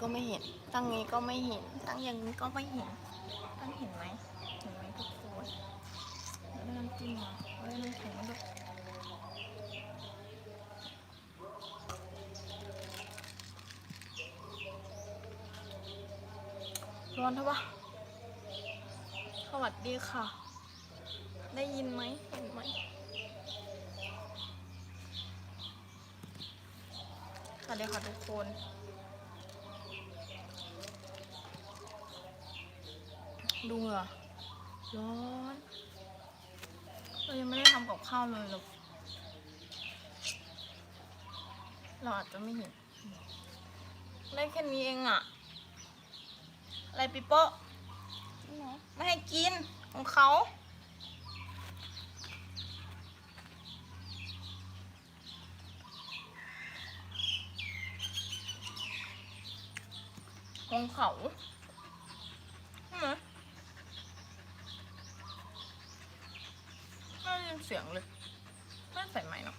ก็ไม่เห็น ตั้งนี้ก็ไม่เห็น ตั้งอย่างนี้ก็ไม่เห็น ตั้งเห็นไหมเห็นไหมทุกคนแล้วน้ำจิ้มมาเฮ้ยน้ำแข็งมาด้วยร้อนเท่าปะสวัสดีค่ะ ได้ยินไหมเห็นไหมสวัสดีค่ะทุกคน ดูเหรอร้อนเรายังไม่ได้ทำกับข้าวเลยหรอกเราอาจจะไม่เห็น ได้แค่นี้เองอะอะไรปิโป้ไม่ให้กินของเขาของเขาใช่ไหมไม่ได้ ยินเสียงเลยไม่ใส่ไหมเนาะ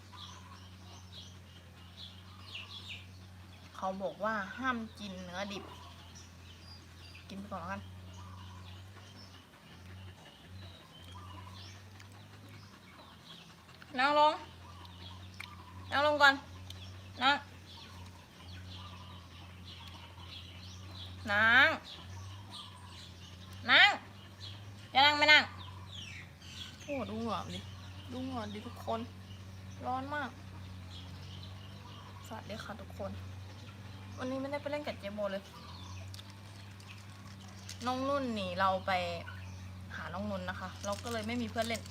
เขาบอกว่าห้ามกินเนื้อดิบ กินไปก่อนแล้วกันนั่งลงนั่งลงก่อนนั่งนั่งนั่งจะนั่งไม่นั่งโอ้ดูหงื่อดิ ดูเหงอนดิทุกคน ร้อนมาก สวัสดีค่ะทุกคน วันนี้ไม่ได้ไปเล่นกับเจโบเลย น้องนุ่นหนีเราไปหาน้องนุ่นนะคะ เราก็เลยไม่มีเพื่อนเล่น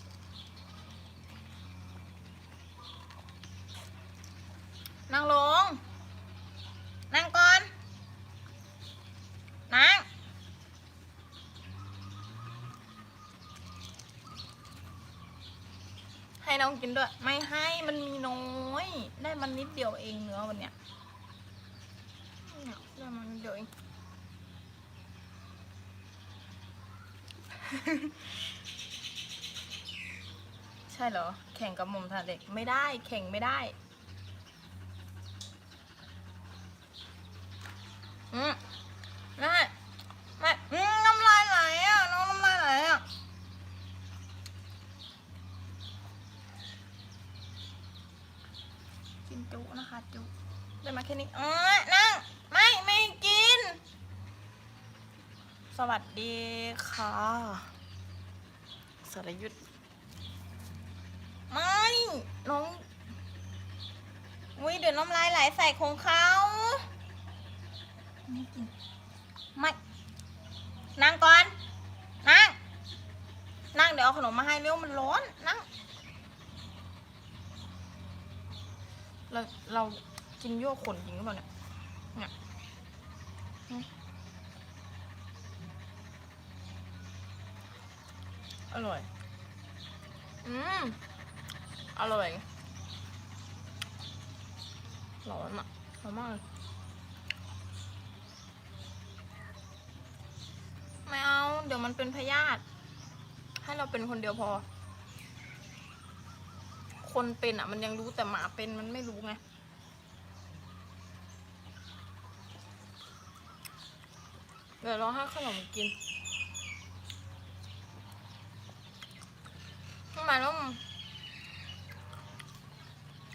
นั่งลงก่อน นั่ง ให้น้อง กินด้วย ไม่ให้มันมีน้อย ได้มันนิดเดียวเองเนื้อวันเนี้ยได้มันนิดเดียวเองใช่เหรอ แข่งกับม่อมถนัดเด็กไม่ได้แข่งไม่ได้อืมแม่แม่อืมน้ำลายไหลอะ น้องน้ำลายไหลอะ กินจุนะคะ จุ ได้มาแค่นี้อ๋อนั่ง ไม่ไม่กิน สวัสดีค่ะสรยุทธไม่น้องวิเดี๋ยวน้ำลายไหลใส่ของเขาไม่กินไม่นั่งก่อนนั่งนั่งเดี๋ยวเอาขนมมาให้เร็วมันร้อนนั่งเราเรา กินยั่วขนจริงหรือเปล่าเนี่ยเนี่ยอืมอร่อย อืม อร่อยร้อนอะร้อนมากเลยไม่เอา เดี๋ยวมันเป็นพยาธิให้เราเป็นคนเดียวพอ คนเป็นอะ มันยังรู้แต่หมาเป็นมันไม่รู้ไง เดี๋ยวเราให้ขนมกินทำไมต้อง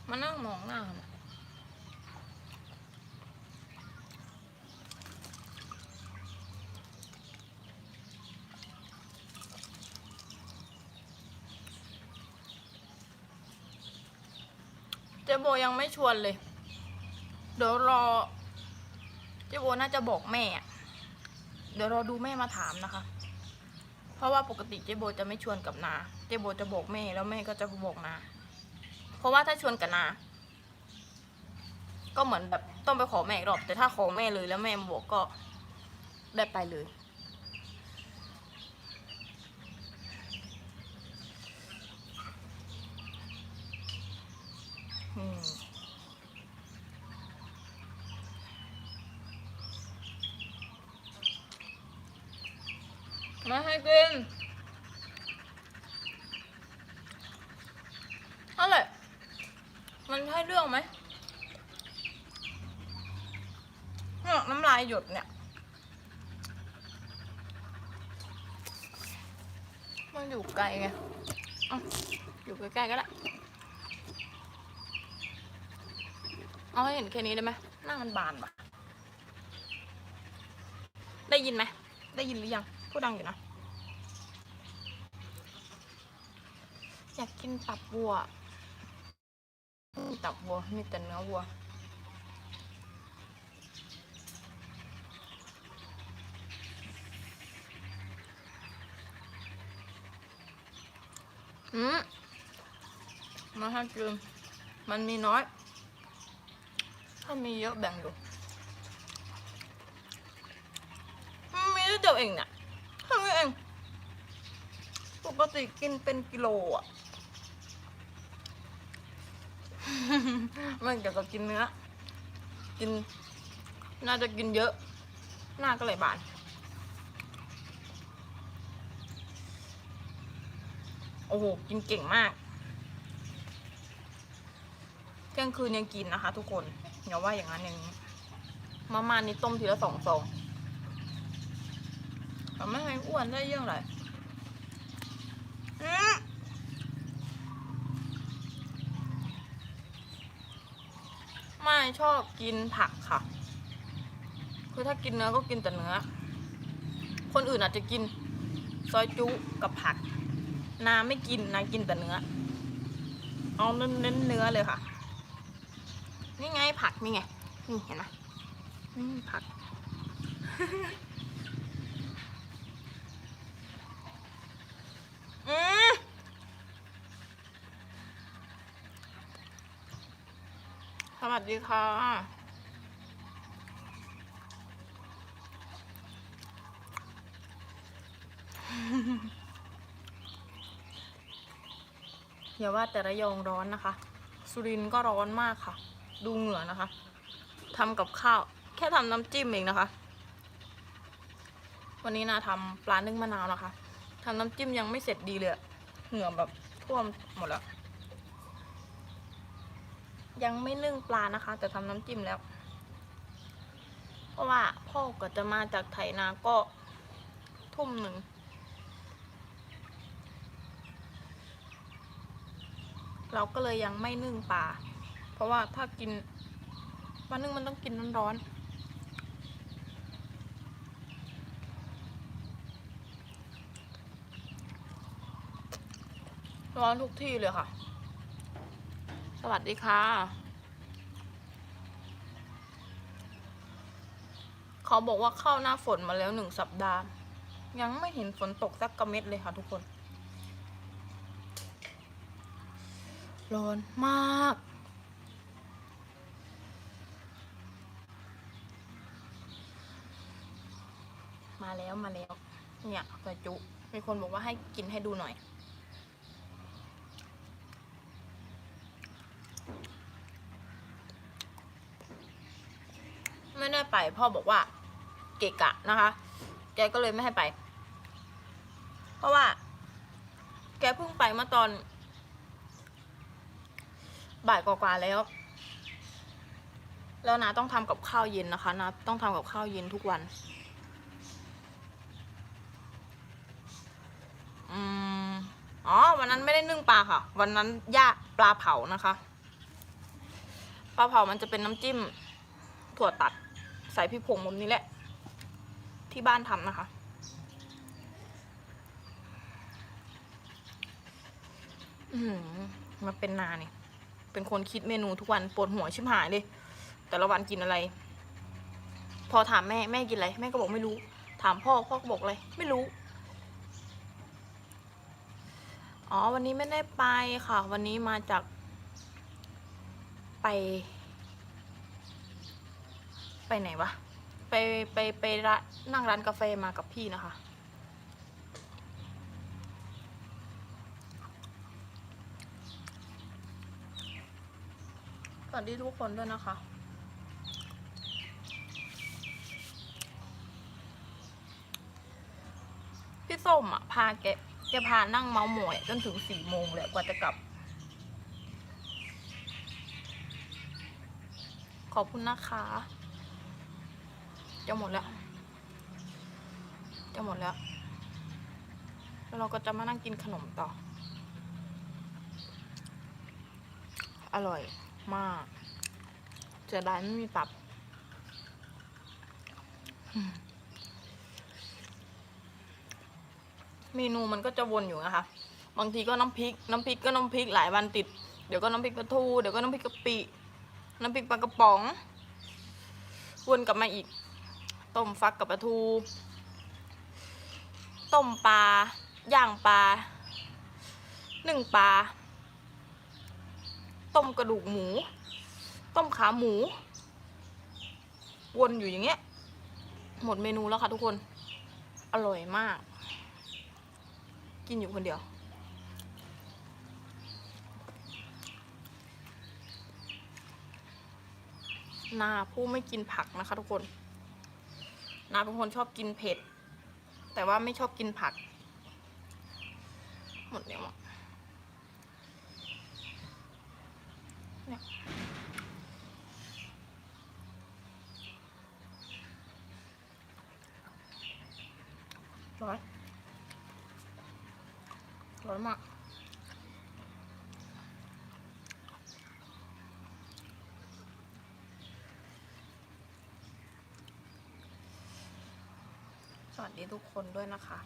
มานั่งมองหน้าเจโบยังไม่ชวนเลย เดี๋ยวรอ เจ๊โบน่าจะบอกแม่อะ เดี๋ยวรอดูแม่มาถามนะคะ เพราะว่าปกติเจโบจะไม่ชวนกับนา เจโบจะบอกแม่แล้วแม่ก็จะบอกนา เพราะว่าถ้าชวนกับนา ก็เหมือนแบบต้องไปขอแม่รอบ แต่ถ้าขอแม่เลยแล้วแม่บอกก็ได้ไปเลย อืม มาให้กินอะไรมันใช่เรื่องไหมเนี่ยน้ำลายหยดเนี่ย มันอยู่ไกลไงออยู่ใกล้ๆก็ได้เอาให้เห็นแค่นี้ได้ไหมหน้ามันบานปะได้ยินไหม ได้ยินหรือยัง พูดดังอยู่นะ อยากกินตับวัวตับวัวมีแต่เนื้อวัวอืมมาห้กินมันมีน้อย ถ้ามีเยอะแบ่งดูมีนิดเดียวเองเนี่ย นี้เอง ปกติกินเป็นกิโลอะมันเกี่ยวกับกินเนื้อ กิน น่าจะกินเยอะ หน้าก็เลยบานโอ้โห กินเก่งมากเที่ยงคืนยังกินนะคะทุกคนอย่าว่าอย่างนั้นอย่างนี้ มาม่านี่ต้มทีละสองซอง แต่ไม่ให้อ้วนได้เรื่งไรอื้อไม่ชอบกินผักค่ะ คือถ้ากินเนื้อก็กินแต่เนื้อ คนอื่นอาจจะกินซอยจุกับผัก นาไม่กินนากินแต่เนื้อ เอาเน้นเนื้อเลยค่ะ นี่ไงผักนี่ไง นี่เห็นไหมนี่ผัก อืมส วัสดีค่ะอย่าว่าแต่ระยองร้อนนะคะ สุรินทร์ก็ร้อนมากค่ะ ดูเหงื่อนะคะทำกับข้าว แค่ทำน้ำจิ้มเองนะคะ วันนี้นาทำปลานึ่งมะนาวนะคะทำน้ำจิ้มยังไม่เสร็จดีเลยเหงื่อแบบท่วมหมดแล้ว ยังไม่นึ่งปลานะคะ แต่ทำน้ำจิ้มแล้ว เพราะว่าพ่อก็จะมาจากไถนาก็ทุ่มหนึ่ง เราก็เลยยังไม่นึ่งปลา เพราะว่าถ้ากินปลานึ่งมันต้องกินร้อนๆร้อนทุกที่เลยค่ะ วัสดีค่ะ เขาบอกว่าเข้าหน้าฝนมาแล้วหนึ่งสัปดาห์ ยังไม่เห็นฝนตกสักกระเม็ดเลยค่ะทุกคน ร้อนมากมาแล้วมาแล้ว เนี่ยซอยจุ มีคนบอกว่าให้กินให้ดูหน่อย ไป พ่อบอกว่าเกะกะนะคะ แกก็เลยไม่ให้ไป เพราะว่า แกเพิ่งไปเมื่อตอน บ่ายกว่าๆแล้ว แล้วนะต้องทำกับข้าวเย็นนะคะนะต้องทำกับข้าวเย็นทุกวัน อืมอ๋อ วันนั้นไม่ได้นึ่งปลาค่ะ วันนั้นย่าปลาเผานะคะ ปลาเผามันจะเป็นน้ำจิ้มถั่วตัด ใส่พริกผงมุมนี้แหละ ที่บ้านทำนะคะ อืมาเป็นนาเนี่ยเป็นคนคิดเมนูทุกวันปวดหัวชิบหายเลย แต่ละวันกินอะไร พอถามแม่แม่กินอะไรแม่ก็บอกไม่รู้ ถามพ่อพ่อก็บอกอะไรไม่รู้อ๋อ วันนี้ไม่ได้ไปค่ะ วันนี้มาจากไป ไปไหนวะ ไปไปไปร้านนั่งร้านกาแฟมากับพี่นะคะ สวัสดีทุกคนด้วยนะคะพี่ส้มอะ พาแกแกพานั่งเมาหมอยจนถึงสี่โมงเลยกว่าจะกลับ ขอบคุณนะคะ จะหมดแล้ว จะหมดแล้ว แล้วเราก็จะมานั่งกินขนมต่อ อร่อยมากเสียดายไม่มีตับ เมนูมันก็จะวนอยู่นะคะ บางทีก็น้ำพริก น้ำพริกก็น้ำพริกหลายวันติด เดี๋ยวก็น้ำพริกปลาทู เดี๋ยวก็น้ำพริกกะปิ น้ำพริกปลากระป๋อง วนกลับมาอีก ต้มฟักกับปลาทู ต้มปลา ย่างปลา หนึ่งปลา ต้มกระดูกหมู ต้มขาหมู วนอยู่อย่างเงี้ย หมดเมนูแล้วค่ะทุกคน อร่อยมาก กินอยู่คนเดียวนาผู้ไม่กินผักนะคะทุกคน นาเป็นคนชอบกินเผ็ด แต่ว่าไม่ชอบกินผัก หมดแล้วเนี่ยร้อยร้อยมาก ดีทุกคนด้วยนะคะ